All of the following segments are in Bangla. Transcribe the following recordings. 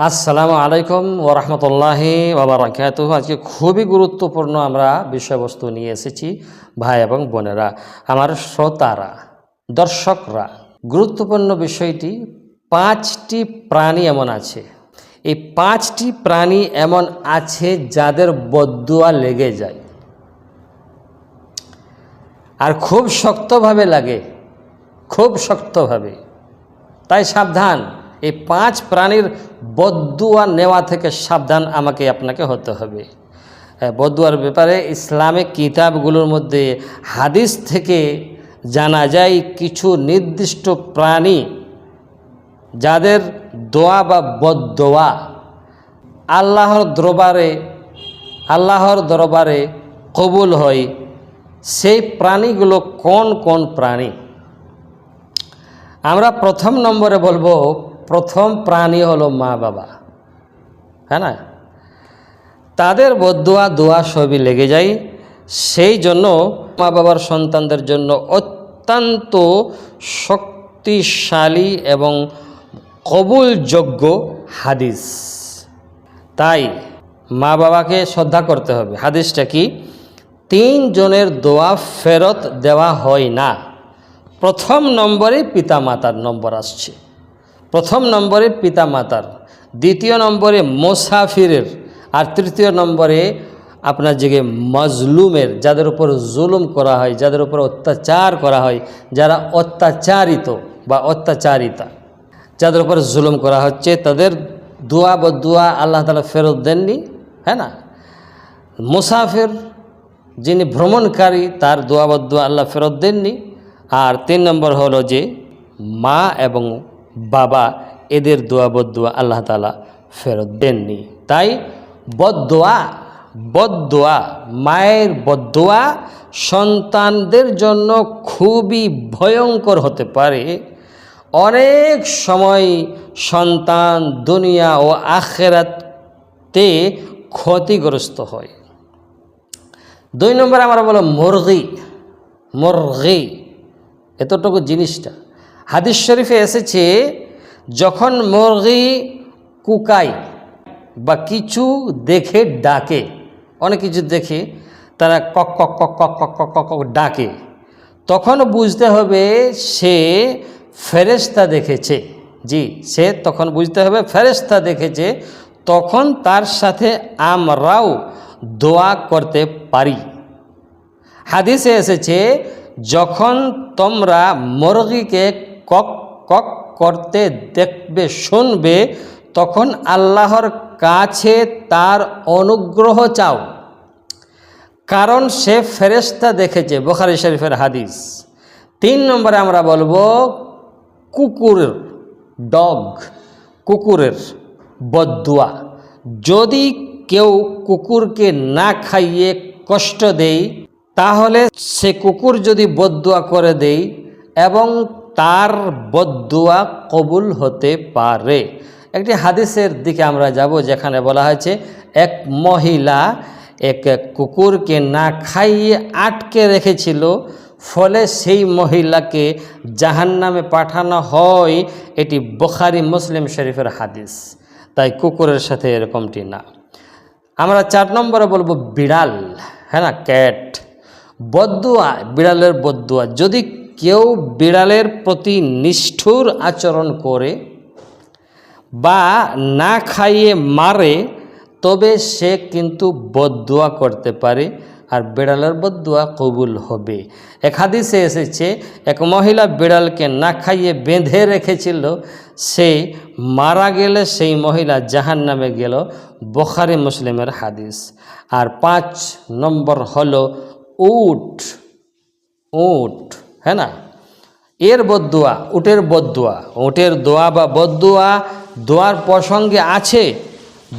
আসসালামু আলাইকুম ওরহমতুল্লাহি বাবরাকাত আজকে খুবই গুরুত্বপূর্ণ আমরা বিষয়বস্তু নিয়ে এসেছি, ভাই এবং বোনেরা, আমার শ্রোতারা, দর্শকরা। গুরুত্বপূর্ণ বিষয়টি, পাঁচটি প্রাণী এমন আছে। এই পাঁচটি প্রাণী এমন আছে যাদের বদুয়া লেগে যায়। আর খুব শক্তভাবে লাগে, খুব শক্তভাবে। তাই সাবধান। এই পাঁচ প্রাণীর বদুয়া নেওয়া থেকে সাবধান আমাকে আপনাকে হতে হবে। হ্যাঁ, বদুয়ার ব্যাপারে ইসলামিক কিতাবগুলোর মধ্যে হাদিস থেকে জানা যায় কিছু নির্দিষ্ট প্রাণী যাদের দোয়া বা বদোয়া আল্লাহর দরবারে আল্লাহর দরবারে কবুল হয়। সেই প্রাণীগুলো কোন কোন প্রাণী? আমরা প্রথম নম্বরে বলব প্রথম প্রাণী হলো মা বাবা। হ্যাঁ না? তাদের বদুয়া, দোয়া সবই লেগে যায়। সেই জন্য মা বাবার সন্তানদের জন্য অত্যন্ত শক্তিশালী এবং কবুলযোগ্য হাদিস। তাই মা বাবাকে শ্রদ্ধা করতে হবে। হাদিসটা কি? তিনজনের দোয়া ফেরত দেওয়া হয় না। প্রথম নম্বরে পিতা মাতার নম্বর আসছে। প্রথম নম্বরে পিতা মাতার দ্বিতীয় নম্বরে মোসাফিরের আর তৃতীয় নম্বরে আপনার যে মজলুমের, যাদের উপর জুলুম করা হয়, যাদের উপর অত্যাচার করা হয়, যারা অত্যাচারিত বা অত্যাচারিতা, যাদের উপর জুলুম করা হচ্ছে, তাদের দোয়া বদুয়া আল্লাহ তালা ফেরত দেননি হ্যাঁ না? মুসাফির যিনি ভ্রমণকারী, তার দোয়া আল্লাহ ফেরত দেননি। আর তিন নম্বর হলো যে মা এবং বাবা, এদের দোয়া বদুয়া আল্লাহ তালা ফেরত দেননি। তাই বদোয়া বদোয়া মায়ের বদোয়া সন্তানদের জন্য খুবই ভয়ঙ্কর হতে পারে। অনেক সময় সন্তান দুনিয়া ও আখেরাতে ক্ষতিগ্রস্ত হয়। দুই নম্বর আমরা বলো মুরগি মুরগি, এতটুকু জিনিসটা। হাদিস শরীফে এসেছে, যখন মুরগি কুকায় বা কিছু দেখে ডাকে, অনেক কিছু দেখে তারা কক কক কক কক কক কক কক কক ডাকে, তখন বুঝতে হবে সে ফেরেস্তা দেখেছে। জি, সে তখন বুঝতে হবে ফেরেস্তা দেখেছে, তখন তার সাথে আমরাও দোয়া করতে পারি। হাদিসে এসেছে, যখন তোমরা মুরগিকে কক কক করতে দেখবে, শুনবে, তখন আল্লাহর কাছে তার অনুগ্রহ চাও। কারণ সে ফেরেস্তা দেখেছে, বোখারি শরীফের হাদিস। তিন নম্বরে আমরা বলব কুকুরের ডগ, কুকুরের বদুয়া। যদি কেউ কুকুরকে না খাইয়ে কষ্ট দেয়, তাহলে সে কুকুর যদি বদুয়া করে দেই এবং তার বদুয়া কবুল হতে পারে। একটি হাদিসের দিকে আমরা যাব যেখানে বলা হয়েছে, এক মহিলা এক কুকুরকে না খাইয়ে আটকে রেখেছিল, ফলে সেই মহিলাকে জাহান্নামে পাঠানো হয়। এটি বখারি, মুসলিম শরীফের হাদিস, তাই কুকুরের সাথে এরকমটি না। আমরা চার নম্বরে বলব বিড়াল হ্যাঁ না, ক্যাট। বদুয়া, বিড়ালের বদুয়া, যদি কেউ বিড়ালের প্রতি নিষ্ঠুর আচরণ করে বা না খাইয়ে মারে, তবে সে কিন্তু বদুয়া করতে পারে আর বিড়ালের বদুয়া কবুল হবে। এক হাদিসে এসেছে, এক মহিলা বিড়ালকে না খাইয়ে বেঁধে রেখেছিল, সে মারা গেলে সেই মহিলা জাহান নামে গেল, বখারি মুসলিমের হাদিস। আর পাঁচ নম্বর হলো উট উট। হ্যাঁ না? এর বদুয়া, উটের বদুয়া, উটের দোয়া বা বদুয়া দোয়ার প্রসঙ্গে আছে,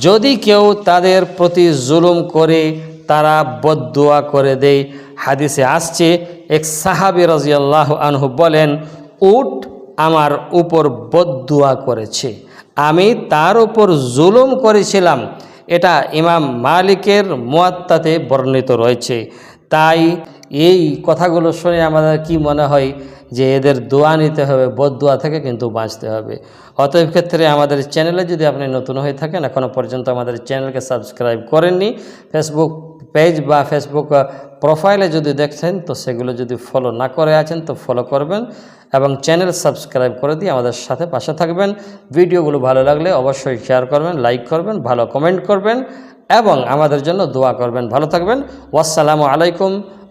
যদি কেউ তাদের প্রতি জুলুম করে, তারা বদুয়া করে দেয়। হাদিসে আসছে, এক সাহাবি রাজিয়াল্লাহ আনহু বলেন, উট আমার উপর বদুয়া করেছে। আমি তার উপর জুলুম করেছিলাম। এটা ইমাম মালিকের মুয়াত্তাতে বর্ণিত রয়েছে। তাই এই কথাগুলো শুনে আমাদের কি মনে হয় যে এদের দোয়া নিতে হবে, বদ দোয়া থেকে কিন্তু বাঁচতে হবে। অতএব ক্ষেত্রে আমাদের চ্যানেলে যদি আপনি নতুন হয়ে থাকেন এখনও পর্যন্ত আমাদের চ্যানেলকে সাবস্ক্রাইব করেননি। ফেসবুক পেজ বা ফেসবুক প্রোফাইলে যদি দেখছেন, তো সেগুলো যদি ফলো না করে আছেন, তো ফলো করবেন এবং চ্যানেল সাবস্ক্রাইব করে দিয়ে আমাদের সাথে পাশে থাকবেন। ভিডিওগুলো ভালো লাগলে অবশ্যই শেয়ার করবেন লাইক করবেন, ভালো কমেন্ট করবেন এবং আমাদের জন্য দোয়া করবেন। ভালো থাকবেন। ওয়াসসালামু আলাইকুম।